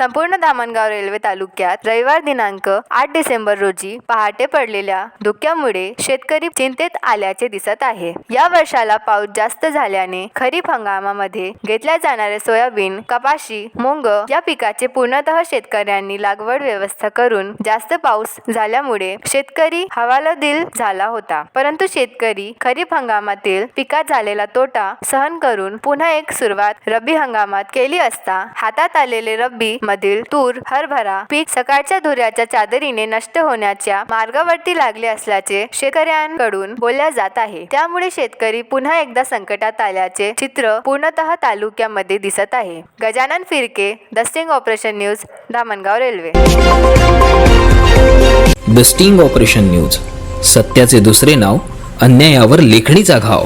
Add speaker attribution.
Speaker 1: संपूर्ण धामणगाव रेल्वे तालुक्यात रविवार दिनांक आठ डिसेंबर रोजी पहाटे पडलेल्या धुक्यामुळे शेतकरी चिंतेत आल्याचे दिसत आहे. या वर्षाला पाऊस जास्त झाल्याने खरीप हंगामामध्ये घेतल्या जाणाऱ्या सोयाबीन कपाशी मुंग या पिकाचे पूर्णतः शेतकऱ्यांनी लागवड व्यवस्था करून जास्त पाऊस झाल्यामुळे शेतकरी हवालदिल झाला होता. परंतु शेतकरी खरीप हंगामातील पिकात झालेला तोटा सहन करून पुन्हा एक सुरुवात रब्बी हंगामात केली असता हातात आलेले रब्बी मधील तूर हरभरा पीक सकाळच्या धुऱ्याच्या चादरीने नष्ट होण्याच्या मार्गावरती लागले असल्याचे शेतकऱ्यांकडून बोलल्या जात आहे. त्यामुळे शेतकरी पुन्हा एकदा संकटात आल्याचे चित्र पूर्णतः तालुक्यामध्ये दिसत आहे. गजानन फिरके the sting operation news Dhamangaon railway.
Speaker 2: The sting operation news सत्याचे दुसरे नाव अन्यायावर लेखणीचा घाव.